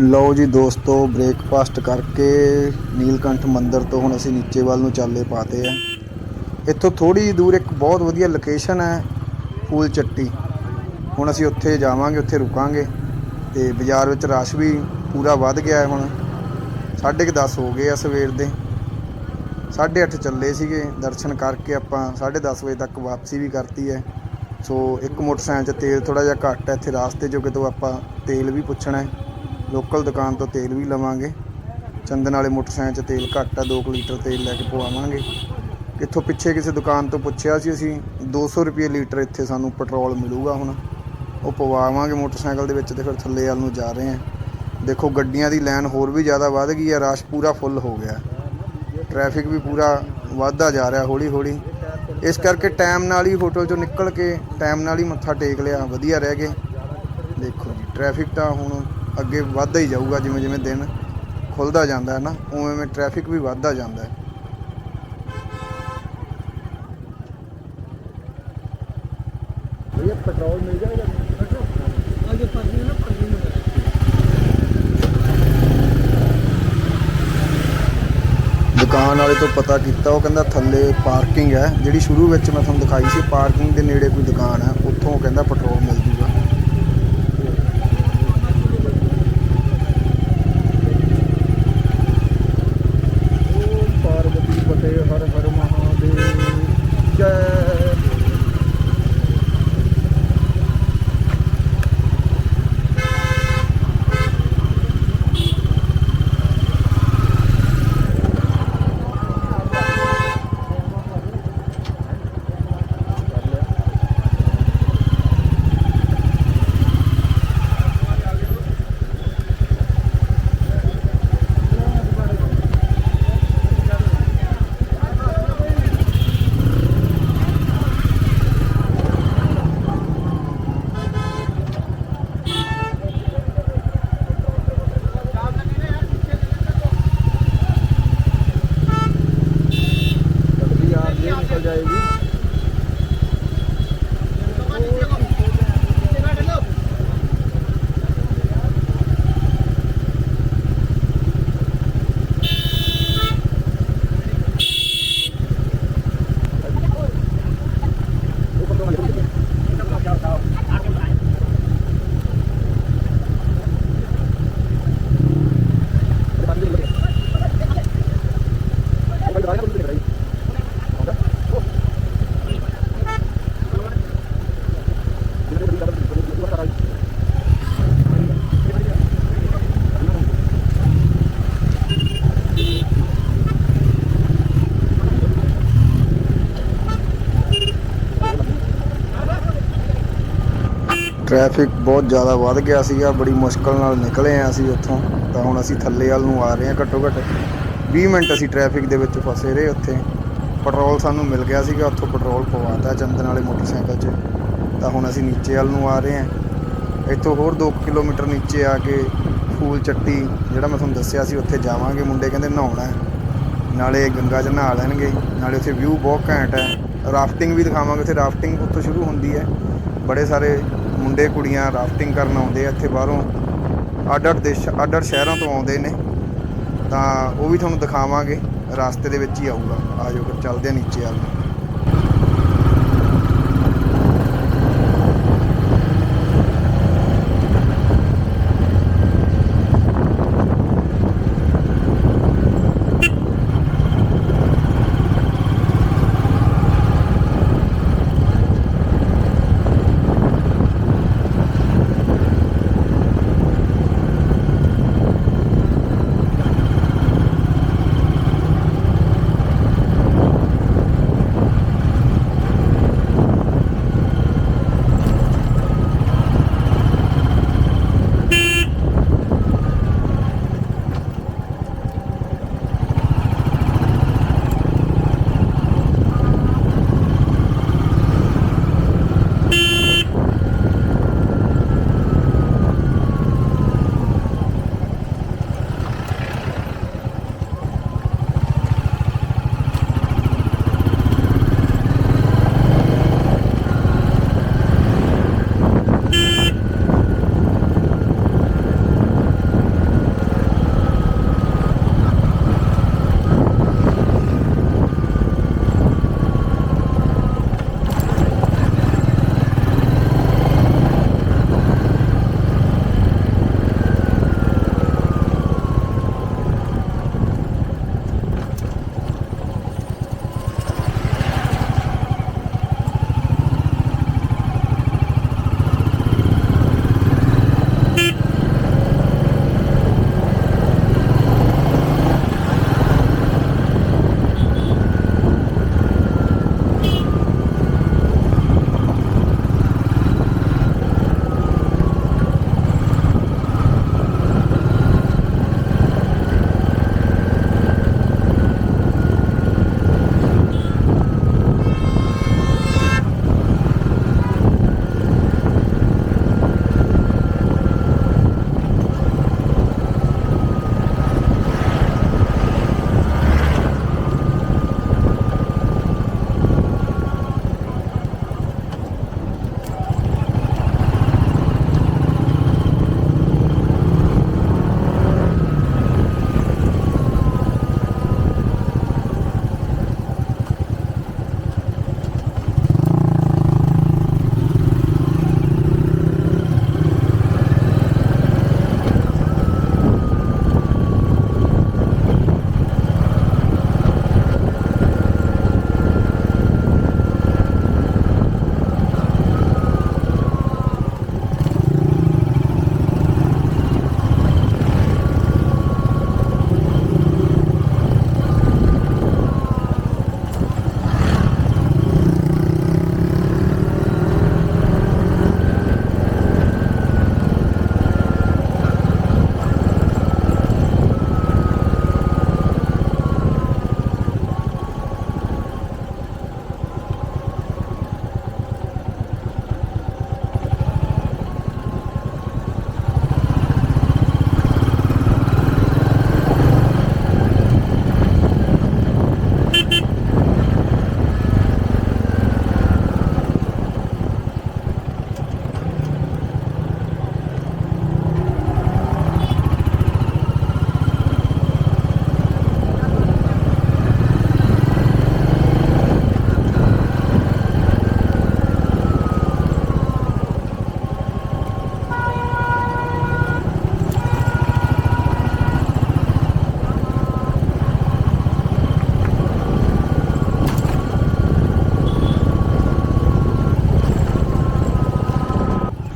ਲਓ ਜੀ ਦੋਸਤੋ ਬ੍ਰੇਕਫਾਸਟ ਕਰਕੇ ਨੀਲਕੰਠ ਮੰਦਿਰ ਤੋਂ ਹੁਣ ਅਸੀਂ ਨੀਚੇ ਵੱਲ ਨੂੰ ਚਾਲੇ ਪਾਤੇ ਆ। ਇੱਥੋਂ ਥੋੜੀ ਦੂਰ ਇੱਕ ਬਹੁਤ ਵਧੀਆ ਲੋਕੇਸ਼ਨ ਹੈ, ਫੂਲ ਚੱਟੀ। ਹੁਣ ਅਸੀਂ ਉੱਥੇ ਜਾਵਾਂਗੇ, ਉੱਥੇ ਰੁਕਾਂਗੇ ਤੇ ਬਾਜ਼ਾਰ ਵਿੱਚ ਰਸ਼ ਵੀ ਪੂਰਾ ਵੱਧ ਗਿਆ ਹੈ ਹੁਣ। 10:30 ਹੋ ਗਏ ਆ ਸਵੇਰ ਦੇ। 8:30 ਚੱਲੇ ਸੀਗੇ, ਦਰਸ਼ਨ ਕਰਕੇ ਆਪਾਂ 10:30 ਵਜੇ ਤੱਕ ਵਾਪਸੀ ਵੀ ਕਰਤੀ ਹੈ। ਸੋ ਇੱਕ ਮੋਟਰਸਾਈਕਲ 'ਚ ਤੇਲ ਥੋੜਾ ਜਿਹਾ ਘੱਟ ਹੈ, ਇੱਥੇ ਰਾਸਤੇ 'ਚੋਂ ਕਿਤੋਂ ਆਪਾਂ ਤੇਲ ਵੀ ਪੁੱਛਣਾ ਹੈ। ਲੋਕਲ ਦੁਕਾਨ ਤੋਂ ਤੇਲ ਵੀ ਲਵਾਂਗੇ। ਚੰਦਨ ਵਾਲੇ ਮੋਟਰਸਾਈਕਲ 'ਚ ਤੇਲ ਘੱਟ ਆ 2 ਲੀਟਰ ਤੇਲ ਲੈ ਕੇ ਪਵਾਵਾਂਗੇ। ਕਿੱਥੋਂ ਪਿੱਛੇ ਕਿਸੇ ਦੁਕਾਨ ਤੋਂ ਪੁੱਛਿਆ ਸੀ ਅਸੀਂ 200 ਰੁਪਏ ਲੀਟਰ ਇੱਥੇ ਸਾਨੂੰ ਪੈਟਰੋਲ ਮਿਲੂਗਾ ਹੁਣ। ਉਹ ਪਵਾਵਾਂਗੇ ਮੋਟਰਸਾਈਕਲ ਦੇ ਵਿੱਚ ਤੇ ਫਿਰ ਥੱਲੇ ਵੱਲ ਨੂੰ ਜਾ ਰਹੇ ਹਾਂ। ਦੇਖੋ ਗੱਡੀਆਂ ਦੀ ਲਾਈਨ ਹੋਰ ਵੀ ਜ਼ਿਆਦਾ ਵੱਧ ਗਈ ਹੈ, ਰਸ਼ ਪੂਰਾ ਫੁੱਲ ਹੋ ਗਿਆ। ਟ੍ਰੈਫਿਕ ਵੀ ਪੂਰਾ ਵੱਧਦਾ ਜਾ ਰਿਹਾ ਹੌਲੀ ਹੌਲੀ ਇਸ ਕਰਕੇ ਟਾਈਮ ਨਾਲ ਹੀ ਹੋਟਲ ਚੋਂ ਨਿਕਲ ਕੇ ਟਾਈਮ ਨਾਲ ਹੀ ਮੱਥਾ ਟੇਕ ਲਿਆ, ਵਧੀਆ ਰਹਿ ਗਏ। ਦੇਖੋ ਜੀ, ਟ੍ਰੈਫਿਕ ਤਾਂ ਹੁਣ ਅੱਗੇ ਵੱਧਦਾ ਹੀ ਜਾਊਗਾ ਜਿਵੇਂ ਜਿਵੇਂ ਦਿਨ ਖੁੱਲਦਾ ਜਾਂਦਾ ਹੈ ਨਾ ਉਵੇਂ ਉਵੇਂ ਟ੍ਰੈਫਿਕ ਵੀ ਵੱਧਦਾ ਜਾਂਦਾ ਦੁਕਾਨ ਵਾਲੇ ਤੋਂ ਪਤਾ ਕੀਤਾ ਉਹ ਕਹਿੰਦਾ ਥੱਲੇ ਪਾਰਕਿੰਗ ਹੈ। ਜਿਹੜੀ ਸ਼ੁਰੂ ਵਿੱਚ ਮੈਂ ਤੁਹਾਨੂੰ ਦਿਖਾਈ ਸੀ ਪਾਰਕਿੰਗ ਦੇ ਨੇੜੇ ਕੋਈ ਦੁਕਾਨ ਹੈ ਉੱਥੋਂ ਕਹਿੰਦਾ ਪੈਟਰੋਲ ਮਿਲ ਟ੍ਰੈਫਿਕ ਬਹੁਤ ਜ਼ਿਆਦਾ ਵੱਧ ਗਿਆ ਸੀਗਾ, ਬੜੀ ਮੁਸ਼ਕਲ ਨਾਲ ਨਿਕਲੇ ਆ ਅਸੀਂ ਉੱਥੋਂ। ਤਾਂ ਹੁਣ ਅਸੀਂ ਥੱਲੇ ਵੱਲ ਨੂੰ ਆ ਰਹੇ ਹਾਂ ਘੱਟੋ ਘੱਟ। 20 ਮਿੰਟ ਅਸੀਂ ਟ੍ਰੈਫਿਕ ਦੇ ਵਿੱਚ ਫਸੇ ਰਹੇ ਉੱਥੇ। ਪੈਟਰੋਲ ਸਾਨੂੰ ਮਿਲ ਗਿਆ ਸੀਗਾ, ਉੱਥੋਂ ਪੈਟਰੋਲ ਪਵਾਤਾ ਚੰਦਨ ਵਾਲੇ ਮੋਟਰਸਾਈਕਲ 'ਚ। ਤਾਂ ਹੁਣ ਅਸੀਂ ਨੀਚੇ ਵੱਲ ਨੂੰ ਆ ਰਹੇ ਹਾਂ। ਇੱਥੋਂ ਹੋਰ 2 ਕਿਲੋਮੀਟਰ ਨੀਚੇ ਆ ਕੇ ਫੂਲ ਚੱਟੀ, ਜਿਹੜਾ ਮੈਂ ਤੁਹਾਨੂੰ ਦੱਸਿਆ ਸੀ, ਉੱਥੇ ਜਾਵਾਂਗੇ। ਮੁੰਡੇ ਕਹਿੰਦੇ ਨਹਾਉਣਾ ਨਾਲੇ ਗੰਗਾ 'ਚ ਨਹਾ ਲੈਣਗੇ। ਨਾਲੇ ਉੱਥੇ ਵਿਊ ਬਹੁਤ ਘੈਂਟ ਹੈ। ਰਾਫਟਿੰਗ ਵੀ ਦਿਖਾਵਾਂਗੇ। ਉੱਥੇ ਰਾਫਟਿੰਗ ਉੱਥੋਂ ਸ਼ੁਰੂ ਹੁੰਦੀ ਹੈ। ਬੜੇ ਸਾਰੇ ਮੁੰਡੇ ਕੁੜੀਆਂ ਰਾਫਟਿੰਗ ਕਰਨ ਆਉਂਦੇ ਆ, ਇੱਥੇ ਬਾਹਰੋਂ ਅੱਡ ਅੱਡ ਦੇਸ਼, ਅੱਡ ਅੱਡ ਸ਼ਹਿਰਾਂ ਤੋਂ ਆਉਂਦੇ ਨੇ। ਤਾਂ ਉਹ ਵੀ ਤੁਹਾਨੂੰ ਦਿਖਾਵਾਂਗੇ, ਰਸਤੇ ਦੇ ਵਿੱਚ ਹੀ ਆਊਗਾ। ਆ ਜਾਓ ਫਿਰ, ਚੱਲਦੇ ਆ ਨੀਚੇ ਵੱਲ।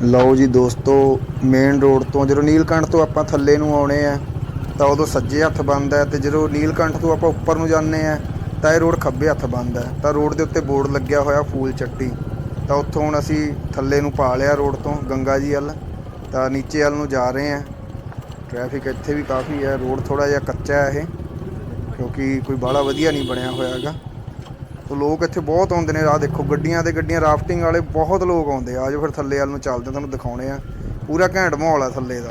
ਲਓ ਜੀ ਦੋਸਤੋ ਮੇਨ ਰੋਡ ਤੋਂ ਜਦੋਂ ਨੀਲਕੰਠ ਤੋਂ ਆਪਾਂ ਥੱਲੇ ਨੂੰ ਆਉਣੇ ਆ, ਤਾਂ ਉਦੋਂ ਸੱਜੇ ਹੱਥ ਬੰਦ ਹੈ ਤੇ ਜਦੋਂ ਨੀਲਕੰਠ ਤੋਂ ਆਪਾਂ ਉੱਪਰ ਨੂੰ ਜਾਂਦੇ ਆ, ਤਾਂ ਇਹ ਰੋਡ ਖੱਬੇ ਹੱਥ ਬੰਦ ਹੈ। ਤਾਂ ਰੋਡ ਦੇ ਉੱਤੇ ਬੋਰਡ ਲੱਗਿਆ ਹੋਇਆ ਫੂਲ ਚੱਟੀ। ਤਾਂ ਉੱਥੋਂ ਹੁਣ ਅਸੀਂ ਥੱਲੇ ਨੂੰ ਪਾ ਲਿਆ ਰੋਡ ਤੋਂ, ਗੰਗਾ ਜੀ ਵੱਲ। ਤਾਂ ਨੀਚੇ ਵੱਲ ਨੂੰ ਜਾ ਰਹੇ ਆ। ਟ੍ਰੈਫਿਕ ਇੱਥੇ ਵੀ ਕਾਫੀ ਹੈ ਰੋਡ ਥੋੜਾ ਜਿਹਾ ਕੱਚਾ ਹੈ ਇਹ, ਕਿਉਂਕਿ ਕੋਈ ਬਾਹਲਾ ਵਧੀਆ ਨਹੀਂ ਬਣਿਆ ਹੋਇਆ ਹੈਗਾ। ਤੋ ਲੋਕ ਇੱਥੇ ਬਹੁਤ ਆਉਂਦੇ ਨੇ ਆਹ ਦੇਖੋ। ਗੱਡੀਆਂ ਤੇ ਗੱਡੀਆਂ ਰਾਫਟਿੰਗ ਵਾਲੇ ਬਹੁਤ ਲੋਕ ਆਉਂਦੇ ਆ। ਆਜੋ ਫਿਰ ਥੱਲੇ ਵੱਲ ਨੂੰ ਚੱਲਦੇ ਤੁਹਾਨੂੰ ਦਿਖਾਉਣੇ ਆ। ਪੂਰਾ ਘੈਂਟ ਮਾਹੌਲ ਆ ਥੱਲੇ ਦਾ।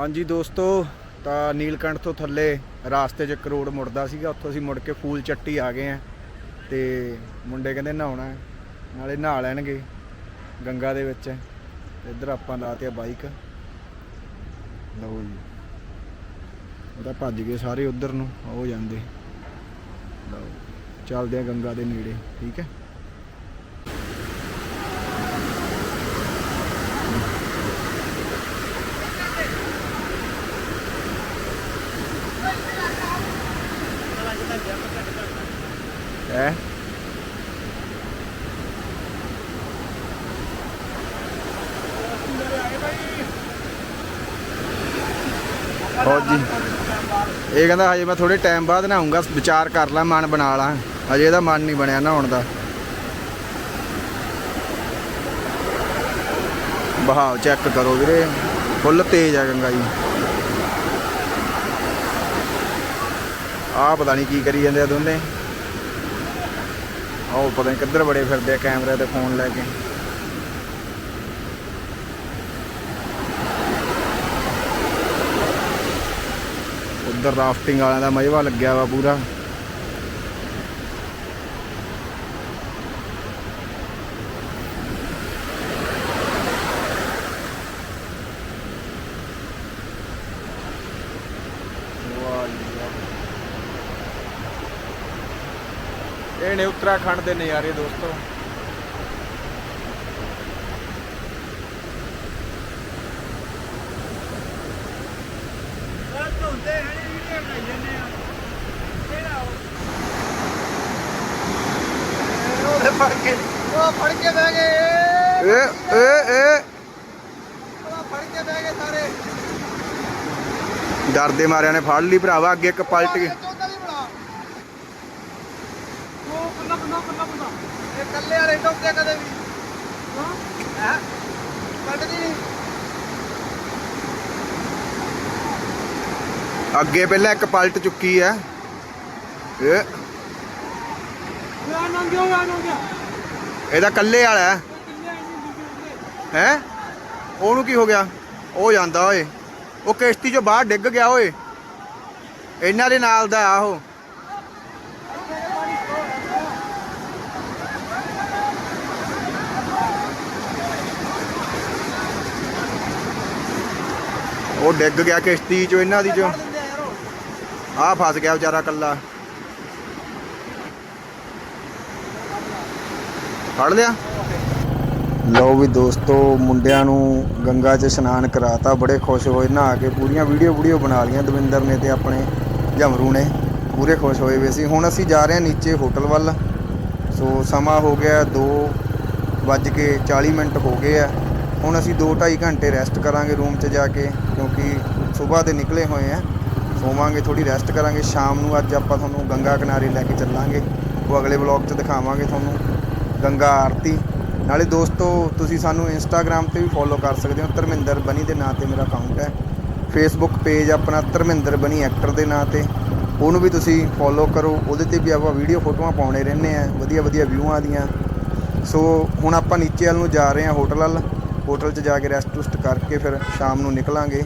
ਹਾਂਜੀ ਦੋਸਤੋ, ਤਾਂ ਨੀਲਕੰਠ ਤੋਂ ਥੱਲੇ ਰਾਸਤੇ 'ਚ ਇੱਕ ਰੋਡ ਮੁੜਦਾ ਸੀਗਾ, ਉੱਥੋਂ ਅਸੀਂ ਮੁੜ ਕੇ ਫੂਲ ਚੱਟੀ ਆ ਗਏ ਆ ਤੇ ਮੁੰਡੇ ਕਹਿੰਦੇ ਨਹਾਉਣਾ ਨਾਲੇ ਨਹਾ ਲੈਣਗੇ ਗੰਗਾ ਦੇ ਵਿੱਚ। ਇੱਧਰ ਆਪਾਂ ਲਾਤੇ ਆ ਬਾਈਕ। ਲਓ ਜੀ। ਉਹ ਤਾਂ ਭੱਜ ਗਏ ਸਾਰੇ ਉਧਰ ਨੂੰ ਉਹ ਜਾਂਦੇ। ਲਓ, ਚੱਲਦੇ ਆ ਗੰਗਾ ਦੇ ਨੇੜੇ, ਠੀਕ ਹੈ ਹੋਰ ਜੀ ਇਹ ਕਹਿੰਦਾ, ਹਜੇ ਮੈਂ ਥੋੜੇ ਟਾਈਮ ਬਾਅਦ ਨਹਾਉਂਗਾ ਵਿਚਾਰ ਕਰ ਲਾਂ, ਮਨ ਬਣਾ ਲਾਂ। ਹਜੇ ਇਹਦਾ ਮਨ ਨਹੀਂ ਬਣਿਆ ਨਹਾਉਣ ਦਾ। ਬਹਾਵ ਚੈੱਕ ਕਰੋ ਵੀਰੇ। ਫੁੱਲ ਤੇਜ਼ ਆ ਗੰਗਾ ਜੀ। ਆਹ ਪਤਾ ਨਹੀਂ ਕੀ ਕਰੀ ਜਾਂਦੇ ਆ ਦੋਨੇ। ਉਹ ਪਤਾ ਨਹੀਂ ਕਿੱਧਰ ਬੜੇ ਫਿਰਦੇ ਆ ਕੈਮਰੇ ਤੇ ਫੋਨ ਲੈ ਕੇ। ਉਧਰ ਰਾਫਟਿੰਗ ਵਾਲਿਆਂ ਦਾ ਮਜ਼ਵਾ ਲੱਗਿਆ ਵਾ ਪੂਰਾ। ਇਹ ਨੇ ਉੱਤਰਾਖੰਡ ਦੇ ਨਜ਼ਾਰੇ ਦੋਸਤੋ। ਉਹਦੇ ਫੜ ਕੇ ਉਹ ਫੜ ਕੇ ਬਹਿ ਗਏ ਏ ਏ ਏ ਉਹ ਫੜ ਕੇ ਬਹਿ ਗਏ ਸਾਰੇ ਡਰਦੇ ਮਾਰਿਆਂ ਨੇ ਫੜ ਲਈ ਭਰਾਵਾ, ਅੱਗੇ ਇੱਕ ਪਲਟ ਗਈ। ਉਹ ਕੱਲਾ ਬੰਦਾ ਕੱਲਾ ਬੰਦਾ ਇਹ ਕੱਲੇ ਵਾਲੇ ਟੋਕੇ ਕਦੇ ਵੀ। ਹੈ? ਕੱਢਦੀ ਨਹੀਂ ਅੱਗੇ ਪਹਿਲਾਂ ਇੱਕ ਪਲਟ ਚੁੱਕੀ ਇਹ। ਨੰਗਿਆ ਇਹਦਾ ਕੱਲੇ ਵਾਲਾ ਹੈ। ਹੈ? ਉਹਨੂੰ ਕੀ ਹੋ ਗਿਆ? ਉਹ ਜਾਂਦਾ ਓਏ। ਉਹ ਕਿਸ਼ਤੀ ਚੋਂ ਬਾਹਰ ਡਿੱਗ ਗਿਆ ਓਏ। ਇਹਨਾਂ ਦੇ ਨਾਲ ਦਾ ਆ ਉਹ ਡਿੱਗ ਗਿਆ ਕਿਸ਼ਤੀ ਚੋਂ ਇਹਨਾਂ ਦੀ ਚੋਂ। ਆ ਫਸ ਗਿਆ ਵਿਚਾਰਾ ਕੱਲਾ ਫੜ ਲਿਆ? ਲਓ ਵੀ ਦੋਸਤੋ, ਮੁੰਡਿਆਂ ਨੂੰ ਗੰਗਾ 'ਚ ਇਸ਼ਨਾਨ ਕਰਾਤਾ, ਬੜੇ ਖੁਸ਼ ਹੋਏ, ਨਹਾ ਕੇ ਪੂਰੀਆਂ ਵੀਡੀਓ ਵੀਡੀਓ ਬਣਾ ਲੀਆਂ ਦਵਿੰਦਰ ਨੇ ਤੇ ਆਪਣੇ ਜਮਰੂ ਨੇ, ਪੂਰੇ ਖੁਸ਼ ਹੋਏ ਵੇ ਸੀ। ਹੁਣ ਅਸੀਂ ਜਾ ਰਹੇ ਹਾਂ ਨੀਚੇ ਹੋਟਲ ਵੱਲ। ਸੋ ਸਮਾਂ ਹੋ ਗਿਆ 2 ਵੱਜ ਕੇ 40 ਮਿੰਟ ਹੋ ਗਏ ਆ। ਹੁਣ ਅਸੀਂ 2-2.5 ਘੰਟੇ ਰੈਸਟ ਕਰਾਂਗੇ ਰੂਮ 'ਚ ਜਾ ਕੇ, ਕਿਉਂਕਿ ਸਵੇਰ ਦੇ ਨਿਕਲੇ ਹੋਏ ਆ। ਸੋਵਾਂਗੇ ਥੋੜੀ ਰੈਸਟ ਕਰਾਂਗੇ। ਸ਼ਾਮ ਨੂੰ ਅੱਜ ਆਪਾਂ ਤੁਹਾਨੂੰ ਗੰਗਾ ਕਿਨਾਰੇ ਲੈ ਕੇ ਚੱਲਾਂਗੇ। ਉਹ ਅਗਲੇ ਵਲੌਗ 'ਚ ਦਿਖਾਵਾਂਗੇ ਤੁਹਾਨੂੰ ਗੰਗਾ ਆਰਤੀ। ਨਾਲੇ ਦੋਸਤੋ, ਤੁਸੀਂ ਸਾਨੂੰ ਇੰਸਟਾਗ੍ਰam ਤੇ ਵੀ ਫੋਲੋ ਕਰ ਸਕਦੇ ਹੋ। ਧਰਮਿੰਦਰ ਬਨੀ ਦੇ ਨਾਂ ਤੇ ਮੇਰਾ ਅਕਾਊਂਟ ਹੈ। ਫੇਸਬੁੱਕ ਪੇਜ ਆਪਣਾ ਧਰਮਿੰਦਰ ਬਨੀ ਐਕਟਰ ਦੇ ਨਾਂ ਤੇ। ਉਹਨੂੰ ਵੀ ਤੁਸੀਂ ਫੋਲੋ ਕਰੋ। ਉਹਦੇ ਤੇ ਵੀ ਆਪਾਂ ਵੀਡੀਓ ਫੋਟੋਆਂ ਪਾਉਣੇ ਰਹਿੰਦੇ ਆ ਵਧੀਆ ਵਧੀਆ ਵਿਊਆਂ ਦੀਆਂ। ਸੋ ਹੁਣ ਆਪਾਂ ਨੀਚੇ ਵੱਲ ਨੂੰ ਜਾ ਰਹੇ ਹਾਂ ਹੋਟਲ ਵੱਲ। ਹੋਟਲ 'ਚ ਜਾ ਕੇ ਰੈਸਟ ਰੁਸਟ ਕਰਕੇ ਫਿਰ ਸ਼ਾਮ ਨੂੰ ਨਿਕਲਾਂਗੇ।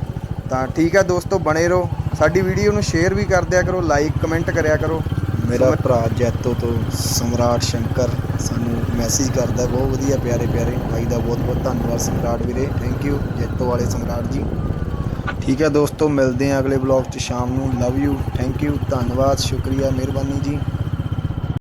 ਤਾਂ ਠੀਕ ਹੈ ਦੋਸਤੋ, ਬਣੇ ਰਹੋ। ਸਾਡੀ ਵੀਡੀਓ ਨੂੰ ਸ਼ੇਅਰ ਵੀ ਕਰ ਦਿਆ ਕਰੋ ਲਾਈਕ ਕਮੈਂਟ ਕਰਿਆ ਕਰੋ। ਮੇਰਾ ਭਰਾ ਜੈਤੋ ਤੋਂ ਸਮਰਾਟ ਸ਼ੰਕਰ ਸਾਨੂੰ ਮੈਸੇਜ ਕਰਦਾ ਬਹੁਤ ਵਧੀਆ ਪਿਆਰੇ ਪਿਆਰੇ ਭਾਈ ਦਾ ਬਹੁਤ ਬਹੁਤ ਧੰਨਵਾਦ ਸਮਰਾਟ ਵੀਰੇ। ਥੈਂਕ ਯੂ ਜੈਤੋ ਵਾਲੇ ਸਮਰਾਟ ਜੀ। ਠੀਕ ਹੈ ਦੋਸਤੋ ਮਿਲਦੇ ਹਾਂ ਅਗਲੇ ਬਲੌਗ 'ਚ ਸ਼ਾਮ ਨੂੰ। ਲਵ ਯੂ ਥੈਂਕ ਯੂ ਧੰਨਵਾਦ ਸ਼ੁਕਰੀਆ ਮਿਹਰਬਾਨੀ ਜੀ।